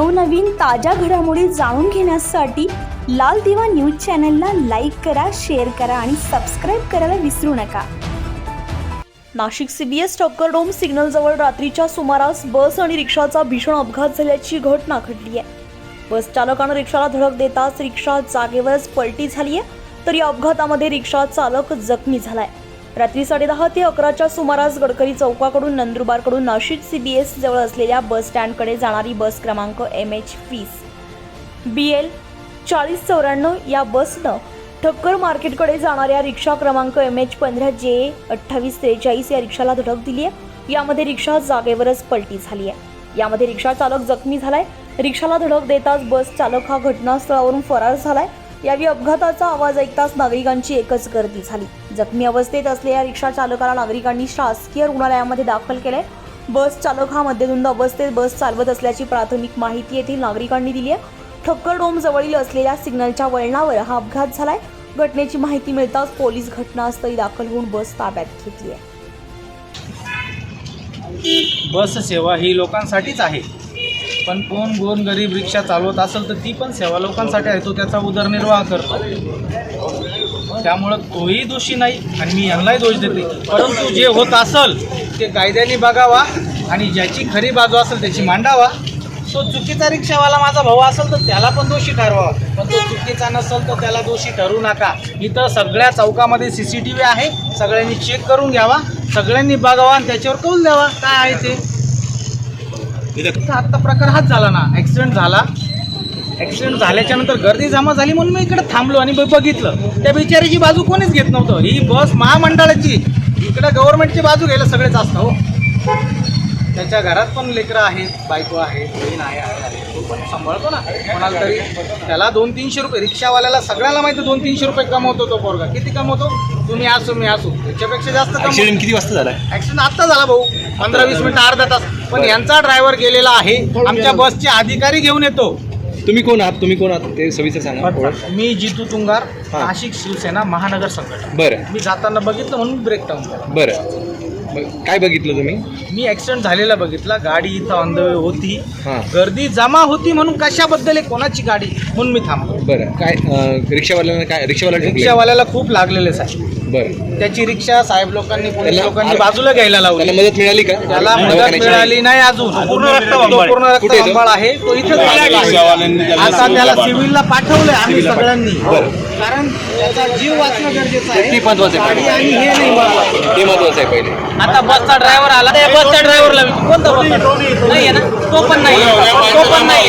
नवनवीन ताज्या घडामोडी जाणून घेण्यासाठी लाल दिवा न्यूज चॅनलला लाईक करा शेअर करा आणि सबस्क्राईब करायला विसरू नका. नाशिक सीबीएस टक्करडोम सिग्नलजवळ रात्रीच्या सुमारास बस आणि रिक्षाचा भीषण अपघात झाल्याची घटना घडली आहे. बस चालकानं रिक्षाला धडक देताच रिक्षा जागेवरच पलटी झाली आहे तर या अपघातामध्ये रिक्षा चालक जखमी झालाय. रात्री साडेदहा ते अकराच्या सुमारास गडकरी चौकाकडून नंदुरबारकडून नाशिक सीबीएस जवळ असलेल्या बस स्टँडकडे जाणारी बस क्रमांक एम एच वीस बी एल चाळीस चौऱ्याण्णव या बसनं ठक्कर मार्केटकडे जाणाऱ्या रिक्षा क्रमांक एम एच पंधरा जे अठ्ठावीस त्रेचाळीस या रिक्षाला धडक दिली आहे यामध्ये रिक्षा जागेवरच पलटी झाली आहे यामध्ये रिक्षा चालक जखमी झालाय. रिक्षाला धडक देताच बस चालक हा घटनास्थळावरून फरार झालाय. यावेळी अपघाताचा आवाज ऐकताच नागरिकांची एकच गर्दी झाली. जखमी अवस्थेत असलेल्या रिक्षा चालकाला नागरिकांनी शासकीय रुग्णालयामध्ये दाखल केले बस चालक हा मध्यधुंद अवस्थेत बस चालवत असल्याची प्राथमिक माहिती येथील नागरिकांनी दिली आहे ठक्कर डोम जवळील असलेल्या सिग्नलच्या वळणावर हा अपघात झालाय. घटनेची माहिती मिळताच पोलीस घटनास्थळी दाखल होऊन बस ताब्यात घेतली आहे बस सेवा ही लोकांसाठीच आहे. पण कोण गोर गरीब रिक्षा चालवत असेल तर ती पण सेवा लोकांसाठी आहे. तो त्याचा उदरनिर्वाह करतो. त्यामुळं तोही दोषी नाही आणि मी यांनाही दोष देते. परंतु जे होत असल ते कायद्याने बघावा आणि ज्याची खरी बाजू असेल त्याची मांडावा. तो चुकीचा रिक्षावाला माझा भाऊ असेल तर त्याला पण दोषी ठरवावा पण तो चुकीचा नसेल तर त्याला दोषी ठरवू नका. इथं सगळ्या चौकामध्ये सी सी टी व्ही आहे. सगळ्यांनी चेक करून घ्यावा. सगळ्यांनी बघावा आणि त्याच्यावर कौल द्यावा. काय आहे ते? इथं. आत्ता प्रकार हाच झाला ना. ॲक्सिडेंट झाला. ॲक्सिडेंट झाल्याच्यानंतर गर्दी जमा झाली म्हणून मी इकडे थांबलो आणि बघितलं. त्या बिचारीची बाजू कोणीच घेत नव्हतं. ही बस महामंडळाची. इकडे गव्हर्नमेंटची बाजू घ्यायला सगळेच असतं हो. त्याच्या घरात पण लेकरं आहेत बायको आहेत बहीण आहे आहे. तो पण सांभाळतो ना. कोणाला तरी. त्याला दोन तीनशे रुपये. रिक्षावाल्याला सगळ्याला माहिती दोन तीनशे रुपये कमवतो तो पोरगा. किती कमवतो? तुम्ही असो मी असो. त्याच्यापेक्षा जास्त ऍक्सिडेंट किती वाजता झाला ऍक्सिडेंट आत्ता झाला भाऊ. पंधरा वीस मिनिटं अर्धा तास. पण यांचा ड्रायव्हर गेलेला आहे. आमच्या बसचे अधिकारी घेऊन येतो. तुम्ही कोण आहात? तुम्ही कोण आहात? ते सविस्तर सांगा. मी जितू तुंगार हा. नाशिक शिवसेना महानगर संघटना बरं. मी जाताना बघितलं म्हणून ब्रेक टाऊन केला. बरं. मग काय बघितलं तुम्ही? मी ऍक्सिडेंट झालेला बघितला. गाडी इथं ऑन द वे होती. हां. गर्दी जमा होती म्हणून कशाबद्दल आहे? कोणाची गाडी? म्हणून मी थांबलो. बरं. काय अं, रिक्षावाल्यानं काय रिक्षावाला ठोकले? रिक्षावाल्याला खूप लागलेले साहेब. बरं त्याची रिक्षा साहेब लोकांनी पोलीस त्याला- लोकांनी बाजूला घ्यायला त्याला लावली मदत मिळाली का त्याला मदत दवाखान्याची? मिळाली नाही अजून पूर्ण रक्त तो पूर्ण रक्त कुठे आहे तो? अंबाळ आहे तो इथेच आहे. आता त्याला सिव्हिलला पाठवलंय आम्ही सगळ्यांनी. कारण त्याचा जीव वाचणं गरजेचं ते आहे महत्वाचं आहे गाडी. आणि हे नाही महत्वाचं. ते महत्वाचं आहे पहिले आता बसचा ड्रायव्हर आला त्या बसच्या ड्रायव्हरला कोणता बसचा नाही आहे ना तो पण नाही तो पण नाही